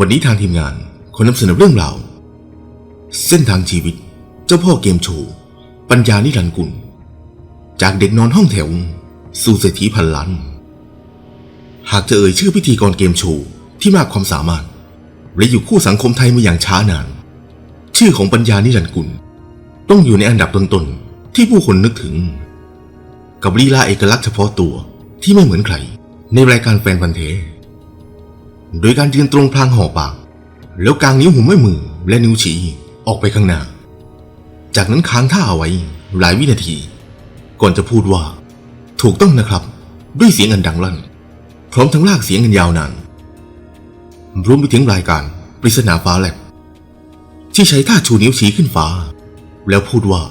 วันนี้ทางทีมงานขอนำเสนอเรื่องราวเส้นทางชีวิต เจ้าพ่อเกมโชว์ ปัญญานิรันดร์กุล จากเด็กนอนห้องแถว สู่เศรษฐีพันล้าน หากจะเอ่ยชื่อพิธีกรเกมโชว์ที่มากความสามารถ และอยู่คู่สังคมไทยมาอย่างช้านาน ชื่อของปัญญานิรันดร์กุล ต้องอยู่ในอันดับต้นๆที่ผู้คนนึกถึง กับลีลาเอกลักษณ์เฉพาะตัวที่ไม่เหมือนใครในรายการแฟนพันธ์เท โดยการยืนตรงพลางห่อปาก แล้วกางนิ้วหัวแม่มือและนิ้วชี้ออกไปข้างหน้า จากนั้นค้างท่าเอาไว้หลายวินาที ก่อนจะพูดว่า ถูกต้องนะครับ ด้วยเสียงอันดังลั่น พร้อมทั้งลากเสียงกันยาวนานรวมไปถึงรายการปริศนาฟ้าแลบที่ใช้ท่าชูนิ้วชี้ขึ้นฟ้า แล้วพูดว่า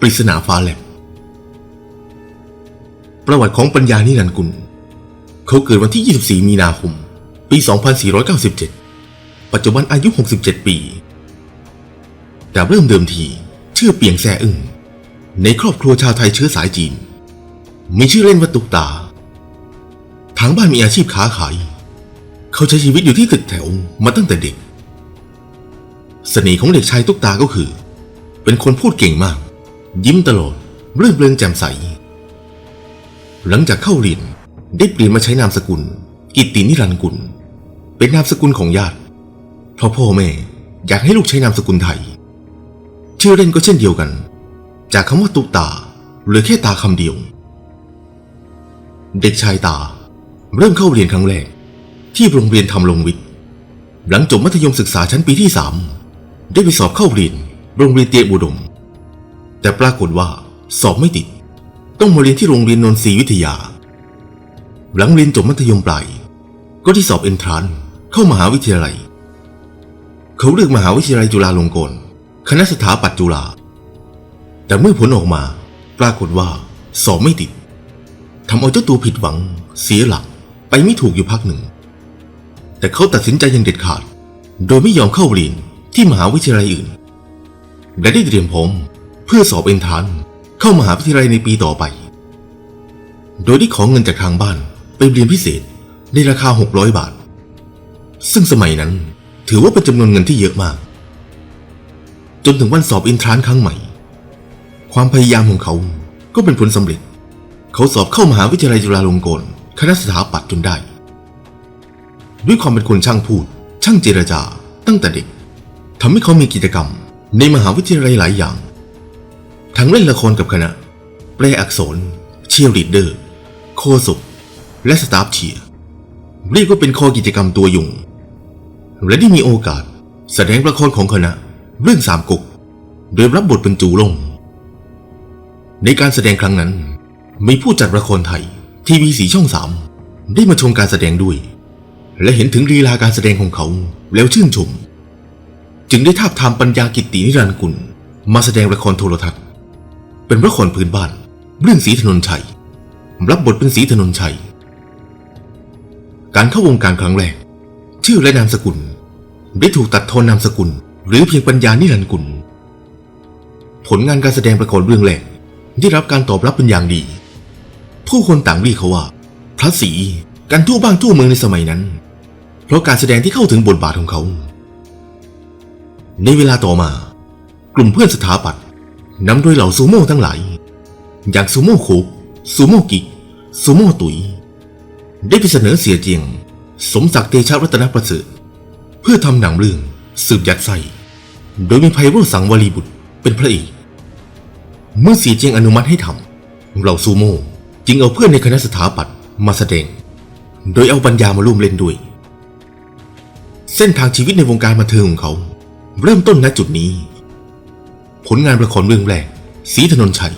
ปริศนาฟ้าแลบประวัติของปัญญานิรันดร์กุล เขาเกิดวันที่ 24 มีนาคม ปี 2497 ปัจจุบันอายุ 67 ปี แต่เริ่มเดิมทีชื่อเปียงแซ่อึ้งในครอบครัวชาวไทยเชื้อสายจีน มีชื่อเล่นว่าตุกตา ทางบ้านมีอาชีพค้าขาย เขาใช้ชีวิตอยู่ที่ตึกแถวมาตั้งแต่เด็ก เสน่ห์ของเด็กชายตุกตาก็คือ เป็นคนพูดเก่งมาก ยิ้มตลอดเรื่อเริงแจ่มใส หลังจากเข้าเรียนได้เปลี่ยนมาใช้นามสกุล กิตตินิรันดร์กุล เป็นนามสกุลของญาติเพราะพ่อแม่อยากให้ลูกใช้นามสกุลไทย ชื่อเล่นก็เช่นเดียวกัน จากคำว่าตุตาหลือแค่ตาคำเดียว เด็กชายตา เริ่มเข้าเรียนครั้งแรก ที่โรงเรียนทำลงวิทย์ หลังจบมัธยมศึกษาชั้นปีที่สามได้ไปสอบเข้าเรียนโรงเรียนเตรียมอุดม แต่ปรากฏว่าสอบไม่ติด ต้องมาเรียนที่โรงเรียนนนทรีวิทยา หลังเรียนจบมัธยมปลายก็ที่สอบเอนทรานซ์ เข้ามหาวิทยาลัย เขาเลือกมหาวิทยาลัยจุฬาลงกรณ์คณะสถาปัตย์จุฬาแต่เมื่อผลออกมา ปรากฏว่า สอบไม่ติดทำเอาเจ้าตัวผิดหวัง เสียหลัก ไปไม่ถูกอยู่พักหนึ่ง แต่เขาตัดสินใจอย่างเด็ดขาด โดยไม่ยอมเข้าเรียนที่มหาวิทยาลัยอื่น และได้เตรียมพร้อมเพื่อสอบเอนทานเข้ามหาวิทยาลัยในปีต่อไป โดยได้ขอเงินจากทางบ้านไปเรียนพิเศษในราคา 600 บาท ซึ่งสมัยนั้นถือว่าเป็นจำนวนเงินที่เยอะมาก จนถึงวันสอบเอนทรานครั้งใหม่ ความพยายามของเขาก็เป็นผลสำเร็จ เขาสอบเข้ามหาวิทยาลัยจุฬาลงกรณ์คณะสถาปัตย์จนได้ ด้วยความเป็นคนช่างพูด ช่างเจรจา ตั้งแต่เด็กทำให้เขามีกิจกรรม ในมหาวิทยาลัยหลายอย่าง ทั้งเล่นละครกับคณะ แปลอักษร เชียร์ลีดเดอร์ โคศกและสตาฟเชียร์เรียกว่าเป็นคอกิจกรรมตัวยุง และได้มีโอกาส แสดงละครของคณะ เรื่องสามก๊กโดยรับบทเป็นจูลง ในการแสดงครั้งนั้น มีผู้จัดละครไทย ทีวีสีช่องสามได้มาชมการแสดงด้วย และเห็นถึงลีลาการแสดงของเขาแล้วชื่นชม จึงได้ทาบทามปัญญากิตตินิรันดร์กุล มาแสดงละครโทรทัศน์ เป็นละครพื้นบ้าน เรื่องสีถนนชัยรับบทเป็นสีถนนชัย การเข้าวงการครั้งแรก ชื่อและนามสกุล ได้ถูกตัดทอนนามสกุล หรือเพียงปัญญานิรันดร์กุล ผลงานการแสดงละครเรื่องแรกได้รับการตอบรับเป็นอย่างดี ผู้คนต่างเรียกเขาว่า พระศรีกันทั่วบ้านทั่วเมืองในสมัยนั้น เพราะการแสดงที่เข้าถึงบทบาทของเขา ในเวลาต่อมา กลุ่มเพื่อนสถาปัตย์นำโดยเหล่าซูโม่ทั้งหลาย อย่างซูโม่โคกซูโม่กิกซูโม่ตุย ได้ไปเสนอเสียเจียง สมศักดิ์เตชะรัตนประเสริฐเพื่อทำหนังเรื่องสืบยัดไส้โดยมีไพโรจน์สังวลีบุตรเป็นพระเอกเมื่อสีเจียงอนุมัติให้ทำเหล่าซูโม่จึงเอาเพื่อนในคณะสถาปัตย์มาแสดง โดยเอาปัญญามาร่วมเล่นด้วย เส้นทางชีวิตในวงการบันเทิงของเขา เริ่มต้นณจุดนี้ ผลงานละครเรื่องแรกสีถนนชัย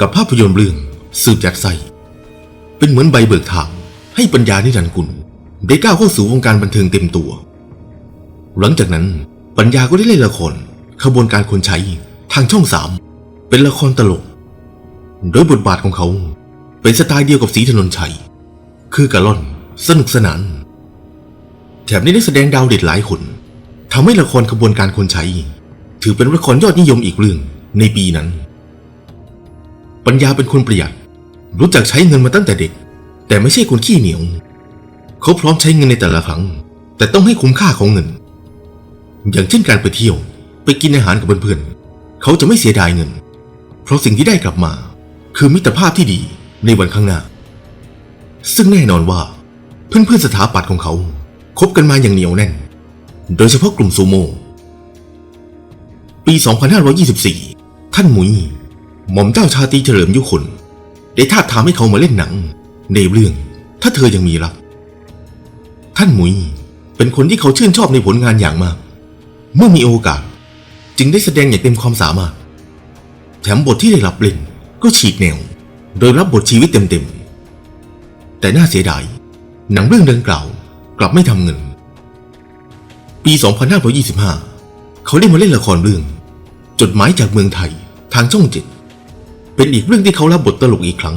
กับภาพยนตร์เรื่องสืบยัดไส้เป็นเหมือนใบเบิกทางให้ปัญญานิรันดร์กุล ได้ก้าวเข้าสู่วงการบันเทิงเต็มตัว หลังจากนั้นปัญญาก็ได้เล่นละครขบวนการคนใช้ทางช่องสามเป็นละครตลก โดยบทบาทของเขา เป็นสไตล์เดียวกับสีถนนชัย คือกะล่อน สนุกสนาน แถมนี้ได้แสดงดาวเด็ดหลายคนทำให้ละครขบวนการคนใช้ ถือเป็นละครยอดนิยมอีกเรื่องในปีนั้น ปัญญาเป็นคนประหยัด รู้จักใช้เงินมาตั้งแต่เด็ก แต่ไม่ใช่คนขี้เหนียว เขาพร้อมใช้เงินในแต่ละครั้ง แต่ต้องให้คุ้มค่าของเงิน อย่างเช่นการไปเที่ยว ไปกินอาหารกับเพื่อนๆเขาจะไม่เสียดายเงิน เพราะสิ่งที่ได้กลับมา คือมิตรภาพที่ดีในวันข้างหน้า ซึ่งแน่นอนว่า เพื่อนๆสถาปัตย์ของเขาคบกันมาอย่างเหนียวแน่น โดยเฉพาะกลุ่มซูโม่ปี 2524 ท่านหมุย หม่อมเจ้าชาตีเฉลิมยุคน ได้ท้าบทามให้เขามาเล่นหนัง ในเรื่อง ถ้าเธอยังมีรัก ท่านมุยเป็นคนที่เขาชื่นชอบในผลงานอย่างมาก เมื่อมีโอกาส จึงได้แสดงอย่างเต็มความสามารถ แถมบทที่ได้รับเล่นก็ฉีกแนว โดยรับบทชีวิตเต็มๆ แต่น่าเสียดาย หนังเรื่องดังกล่าวกลับไม่ทำเงิน ปี 2525 เขาได้มาเล่นละครเรื่อง จดหมายจากเมืองไทยทางช่องเจ็ดเป็นอีกเรื่องที่เขารับบทตลกอีกครั้ง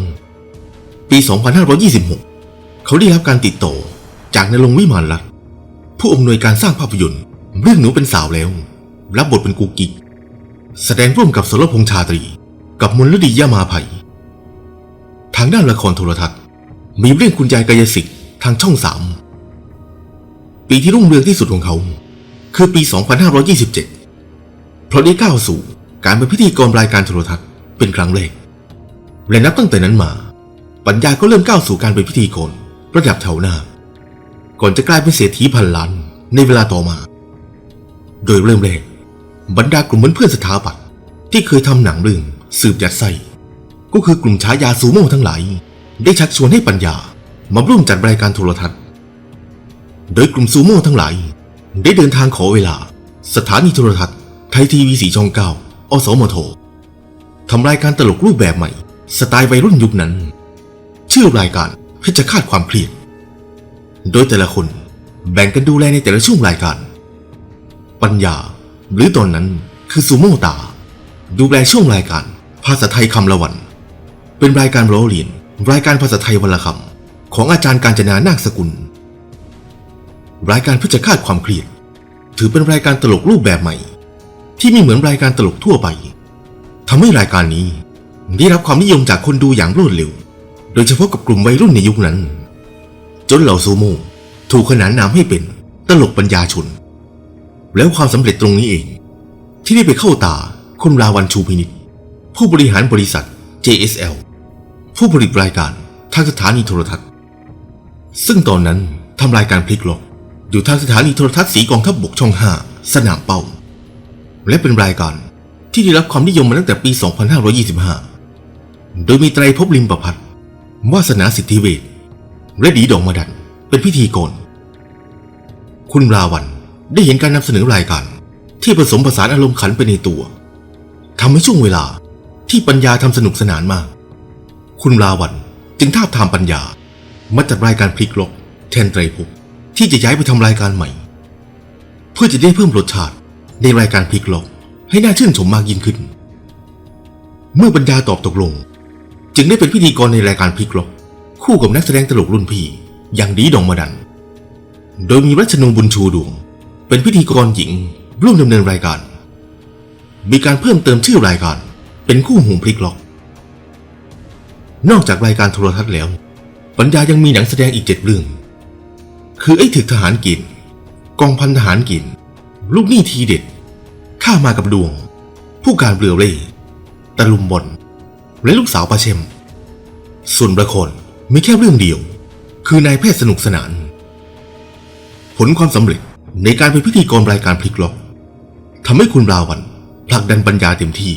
ปี 2526 เขาได้รับการติดต่อ จากในโรงวิมานรัตน์ผู้อำนวยการสร้างภาพยนตร์ เรื่องหนูเป็นสาวแล้ว รับบทเป็นกูกิก แสดงร่วมกับสรพงษ์ชาตรี กับมลฤดียามาภัย ทางด้านละครโทรทัศน์ มีเรื่องคุณยายกายสิทธิ์ทางช่องสามปีที่รุ่งเรืองที่สุดของเขา คือปี 2527 เพราะได้ก้าวสู่การเป็นพิธีกรรายการโทรทัศน์เป็นครั้งแรกและนับตั้งแต่นั้นมา ปัญญาก็เริ่มก้าวสู่การเป็นพิธีกรระดับแถวหน้า ก่อนจะกลายเป็นเศรษฐีพันล้านในเวลาต่อมา โดยเริ่มแรกบรรดากลุ่มเพื่อนสถาปัตย์ที่เคยทำหนังเรื่องสืบยัดไส้ก็คือกลุ่มฉายาซูโม่ทั้งหลาย ได้ชักชวนให้ปัญญามาร่วมจัดรายการโทรทัศน์ โดยกลุ่มซูโม่ทั้งหลาย ได้เดินทางขอเวลา สถานีโทรทัศน์ไทยทีวีสีช่องเก้าอสมททำรายการตลกรูปแบบใหม่ สไตล์วัยรุ่นยุคนั้น ชื่อรายการเพชรคาดความเครียด โดยแต่ละคนแบ่งกันดูแลในแต่ละช่วงรายการ ปัญญาหรือตอนนั้นคือซูโม่ตา ดูแลช่วงรายการ ภาษาไทยคำละวัน เป็นรายการล้อเลียน รายการภาษาไทยวันละคำของอาจารย์การจนานาคสกุล รายการเพื่อจะคาดความเครียด ถือเป็นรายการตลกรูปแบบใหม่ ที่ไม่เหมือนรายการตลกทั่วไปทำให้รายการนี้ได้รับความนิยมจากคนดูอย่างรวดเร็ว โดยเฉพาะกับกลุ่มวัยรุ่นในยุคนั้น จนเหล่าซูโม่ถูกขนานนามให้เป็นตลกปัญญาชน แล้วความสำเร็จตรงนี้เอง ที่ได้ไปเข้าตาคุณราวันชูพินิษผู้บริหารบริษัท JSL ผู้ผลิตรายการทางสถานีโทรทัศน์ ซึ่งตอนนั้นทำรายการพลิกล็อกอยู่ทางสถานีโทรทัศน์สีกองทัพบบกช่อง5สนามเป้า และเป็นรายการที่ได้รับความนิยมมาตั้งแต่ปี 2525 โดยมีไตรภพลิมประพัฒน์วาสนาสิทธิเวช และดีดอกมาดัน เป็นพิธีกรคุณราวันได้เห็นการนำเสนอรายการ ที่ผสมผสานอารมณ์ขันไปในตัวทำให้ช่วงเวลาที่ปัญญาทำสนุกสนานมาก คุณราวันจึงท้าทามปัญญา มาจัดรายการพลิกล็อกแทนไตรภพที่จะย้ายไปทำรายการใหม่ เพื่อจะได้เพิ่มรสชาติในรายการพลิกล็อกให้น่าชื่นชมมากยิ่งขึ้น เมื่อปัญญาตอบตกลง จึงได้เป็นพิธีกรในรายการพลิกล็อก คู่กับนักแสดงตลกรุ่นพี่อย่างดีดองมาดัน โดยมีรัชนงบุญชูดวง เป็นพิธีกรหญิงร่วมดำเนินรายการ มีการเพิ่มเติมชื่อรายการ เป็นคู่หูพลิกล็อก นอกจากรายการโทรทัศน์แล้ว ปัญญายังมีหนังแสดงอีกเจ็ดเรื่อง คือไอ้ถึกทหารกิน กองพันทหารกิน ลูกหนี้ทีเด็ด ข้ามากับดวง ผู้การเรือเร่ตะลุมบอลและลูกสาวปาเชมส่วนละคร มีแค่เรื่องเดียว คือนายแพทย์สนุกสนาน ผลความสำเร็จในการเป็นพิธีกรรายการพลิกล็อกทำให้คุณราวันผลักดันปัญญาเต็มที่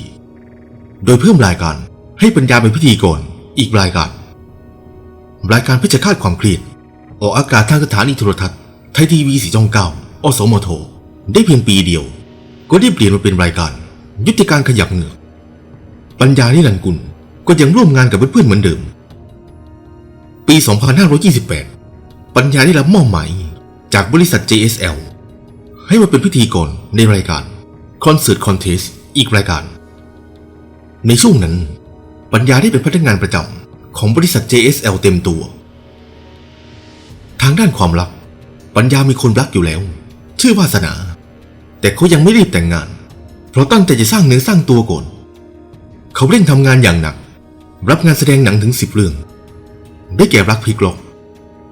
โดยเพิ่มรายการให้ปัญญาเป็นพิธีกรอีกรายการ รายการพิจคาความเครียดออกอากาศทางสถานีโทรทัศน์ไทยทีวีสีช่องเก้าอสมทได้เพียงปีเดียว ก็ได้เปลี่ยนมาเป็นรายการ ยุติการขยับเหงือกปัญญานิรันดร์กุลก็ยังร่วมงานกับเพื่อนๆเหมือนเดิม ปี 2528 ปัญญาได้รับมอบหมายจากบริษัท JSL ให้มาเป็นพิธีกรในรายการคอนเสิร์ตคอนเทสอีกรายการ ในช่วงนั้น ปัญญาได้เป็นพนักงานประจำของบริษัท JSL เต็มตัว ทางด้านความรัก ปัญญามีคนรักอยู่แล้ว ชื่อวาสนา แต่เขายังไม่รีบแต่งงาน เพราะตั้งใจจะสร้างเนื้อสร้างตัวก่อน เขาเร่งทำงานอย่างหนัก รับงานแสดงหนังถึงสิบเรื่อง ได้แก่รักพลิกลก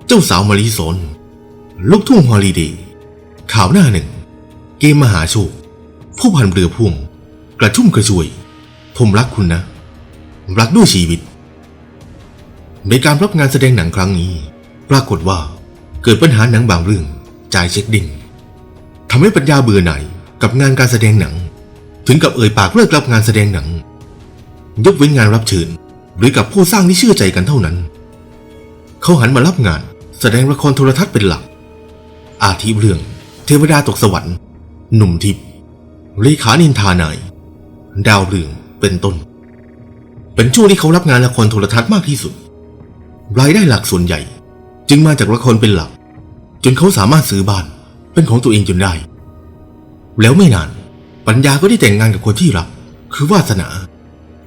เจ้าสาวมารีสนลูกทุ่งฮอลิเดย์ข่าวหน้าหนึ่ง เกมมหาโชคผู้พันเรือพ่วงกระชุ่มกระชวย ผมรักคุณนะ รักด้วยชีวิต ในการรับงานแสดงหนังครั้งนี้ ปรากฏว่าเกิดปัญหาหนังบางเรื่องจ่ายเช็คดิ่งทำให้ปัญญาเบื่อหน่ายกับงานการแสดงหนัง ถึงกับเอ่ยปากเลิกรับงานแสดงหนัง ยกเว้นงานรับเชิญหรือกับผู้สร้างที่เชื่อใจกันเท่านั้น เขาหันมารับงาน แสดงละครโทรทัศน์เป็นหลัก อาทิเรื่อง เทวดาตกสวรรค์ หนุ่มทิพย์เลขานินทานายดาวเรืองเป็นต้น เป็นช่วงที่เขารับงานละครโทรทัศน์มากที่สุด รายได้หลักส่วนใหญ่ จึงมาจากละครเป็นหลัก จนเขาสามารถซื้อบ้านเป็นของตัวเองจนได้ แล้วไม่นาน ปัญญาก็ได้แต่งงานกับคนที่รัก คือวาสนา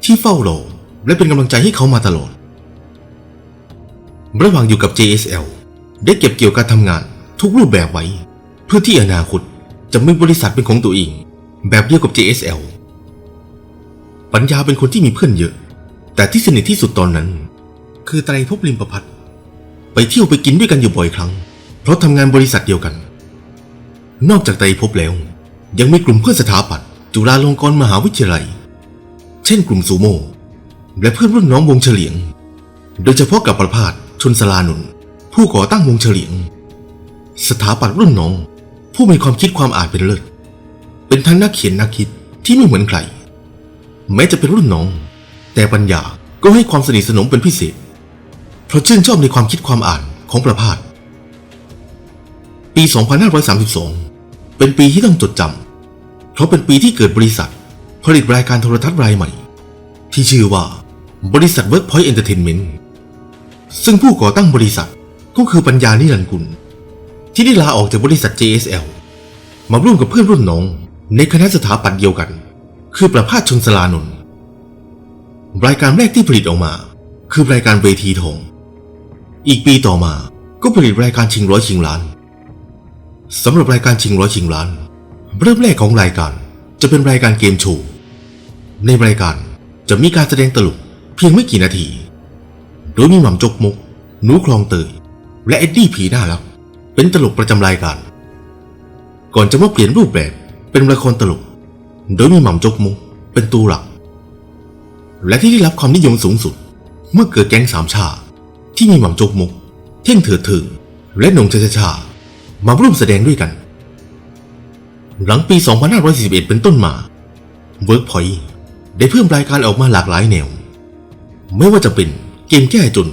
ที่เฝ้ารอและเป็นกำลังใจให้เขามาตลอด ระหว่างอยู่กับ JSL ได้เก็บเกี่ยวการทำงานทุกรูปแบบไว้ เพื่อที่อนาคตจะมีบริษัทเป็นของตัวเอง แบบเดียวกับ JSL ปัญญาเป็นคนที่มีเพื่อนเยอะ แต่ที่สนิทที่สุดตอนนั้น คือไตรภพลิมประพัฒไปเที่ยวไปกินด้วยกันอยู่บ่อยครั้ง เพราะทำงานบริษัทเดียวกัน นอกจากไตรภพแล้ว ยังมีกลุ่มเพื่อนสถาปัตย์จุฬาลงกรณ์มหาวิทยาลัย เช่นกลุ่มซูโม่และเพื่อนรุ่นน้องวงเฉลียง โดยเฉพาะกับประพาส ชนสลานุน ผู้ก่อตั้งวงเฉลียง สถาปัตย์รุ่นน้อง ผู้มีความคิดความอ่านเป็นเลิศ เป็นทั้งนักเขียนนักคิดที่ไม่เหมือนใคร แม้จะเป็นรุ่นน้อง แต่ปัญญาก็ให้ความสนิทสนมเป็นพิเศษ เพราะชื่นชอบในความคิดความอ่านของประพาสปี 2532 เป็นปีที่ต้องจดจำ เพราะเป็นปีที่เกิดบริษัท ผลิตรายการโทรทัศน์รายใหม่ ที่ชื่อว่าบริษัท Workpoint Entertainment ซึ่งผู้ก่อตั้งบริษัทก็คือปัญญานิรันดร์กุล ที่ได้ลาออกจากบริษัท JSL มาร่วมกับเพื่อนรุ่นน้องในคณะสถาปัตย์เดียวกัน คือประภาสชนสลานนท์รายการแรกที่ผลิตออกมา คือรายการเวทีทอง อีกปีต่อมาก็ผลิตรายการชิงร้อยชิงล้านสำหรับรายการชิงร้อยชิงล้าน เริ่มแรกของรายการจะเป็นรายการเกมโชว์ในรายการจะมีการแสดงตลกเพียงไม่กี่นาที โดยมีหม่ำจกมก หนูคลองเตย และเอ็ดดี้ผีหน้ารัก เป็นตลกประจำรายการ ก่อนจะมาเปลี่ยนรูปแบบเป็นละครตลก โดยมีหม่ำจกมก เป็นตัวหลัก และที่ได้รับความนิยมสูงสุด เมื่อเกิดแก๊งสามชา ที่มีหม่ำจกมก เท่งเถิดถึง และหนงชาชาชามาร่วมแสดงด้วยกัน หลังปี 2541 เป็นต้นมา Workpoint ได้เพิ่มรายการออกมาหลากหลายแนว ไม่ว่าจะเป็น กมแก้จุน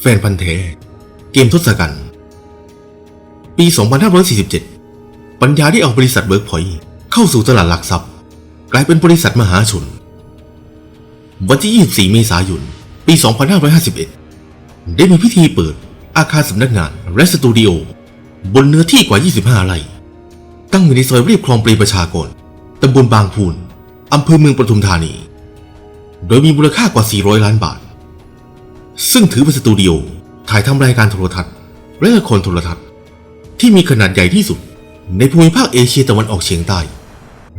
แฟนพันธ์แท้เกมทศกัณฐ์ปี 2547 ปัญญาได้เอาบริษัทเบิร์กพอยต์เข้าสู่ตลาดหลักทรัพย์ กลายเป็นบริษัทมหาชน วันที่ 24 เมษายน ปี 2551 ได้มีพิธีเปิดอาคารสำนักงานและสตูดิโอบนเนื้อที่กว่า 25 ไร่ ตั้งอยู่ในซอยเรียบคลองปรีประชากร ตำบลบางพูน อำเภอเมืองปทุมธานี โดยมีมูลค่ากว่า 400 ล้านบาท ซึ่งถือเป็นสตูดิโอถ่ายทำรายการโทรทัศน์ และละครโทรทัศน์ ที่มีขนาดใหญ่ที่สุด ในภูมิภาคเอเชียตะวันออกเฉียงใต้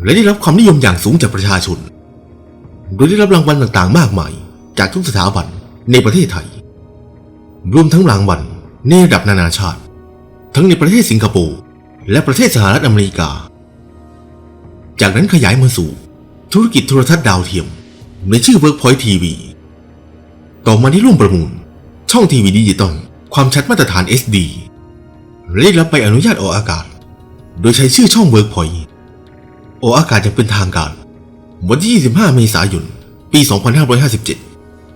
และได้รับความนิยมอย่างสูงจากประชาชน โดยได้รับรางวัลต่างๆ มากมาย จากทุกสถาบันในประเทศไทย รวมทั้งรางวัลในระดับนานาชาติ ทั้งในประเทศสิงคโปร์และประเทศสหรัฐอเมริกา จากนั้นขยายมาสู่ธุรกิจโทรทัศน์ดาวเทียม ในชื่อ Workpoint TV ต่อมาที่ร่วมประมูล ช่องทีวีดิจิตอลความชัดมาตรฐาน SD และได้รับใบอนุญาตออกอากาศ โดยใช้ชื่อช่อง Workpoint ออกอากาศอย่างเป็นทางการวันที่ 25 เมษายน ปี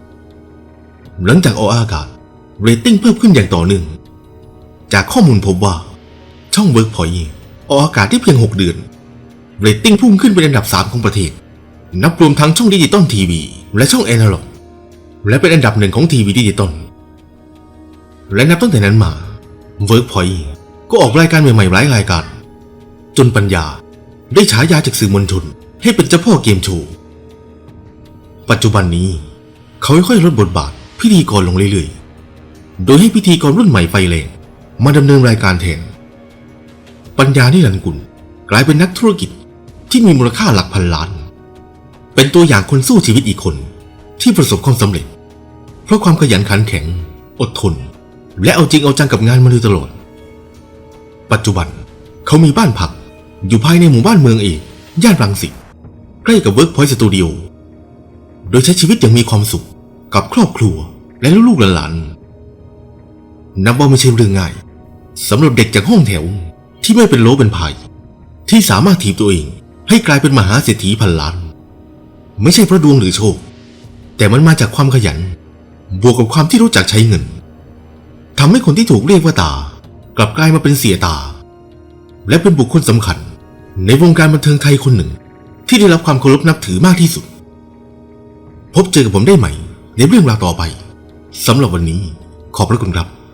2557 หลังจากออกอากาศ เรตติ้งเพิ่มขึ้นอย่างต่อเนื่อง จากข้อมูลพบว่า ช่อง Workpoint ออกอากาศได้เพียง 6 เดือน เรตติ้งพุ่งขึ้นเป็นอันดับ 3 ของประเทศ นับรวมทั้งช่องดิจิตอลทีวีและช่องแอนาล็อก และเป็นอันดับหนึ่งของทีวีดิจิตอลและนับตั้งแต่นั้นมา Workpoint ก็ออกรายการใหม่ๆหลายรายการ จนปัญญาได้ฉายาจากสื่อมวลชนให้เป็นเจ้าพ่อเกมโชว์ปัจจุบันนี้ เขาค่อยๆลดบทบาทพิธีกรลงเรื่อยๆ โดยให้พิธีกรรุ่นใหม่ไฟแรงมาดำเนินรายการแทน ปัญญานิรันกุลกลายเป็นนักธุรกิจที่มีมูลค่าหลักพันล้าน เป็นตัวอย่างคนสู้ชีวิตอีกคนที่ประสบความสำเร็จ เพราะความขยันขันแข็ง อดทน และเอาจริงเอาจังกับงานมาโดยตลอด ปัจจุบันเขามีบ้านพัก อยู่ภายในหมู่บ้านเมืองเอกย่านรังสิตใกล้กับเวิร์กพอยต์สตูดิโอโดยใช้ชีวิตอย่างมีความสุขกับครอบครัวและลูกหลานนับว่าไม่ใช่เรื่องง่ายสำหรับเด็กจากห้องแถวที่ไม่เป็นโลเป็นพายที่สามารถถีบตัวเอง ให้กลายเป็นมหาเศรษฐีพันล้าน ไม่ใช่เพราะดวงหรือโชค แต่มันมาจากความขยัน บวกกับความที่รู้จักใช้เงินทำให้คนที่ถูกเรียกว่าตา กลับกลายมาเป็นเสียตา และเป็นบุคคลสำคัญ ในวงการบันเทิงไทยคนหนึ่ง ที่ได้รับความเคารพนับถือมากที่สุด พบเจอกับผมได้ใหม่ ในเรื่องราวต่อไปสำหรับวันนี้ขอบพระคุณครับ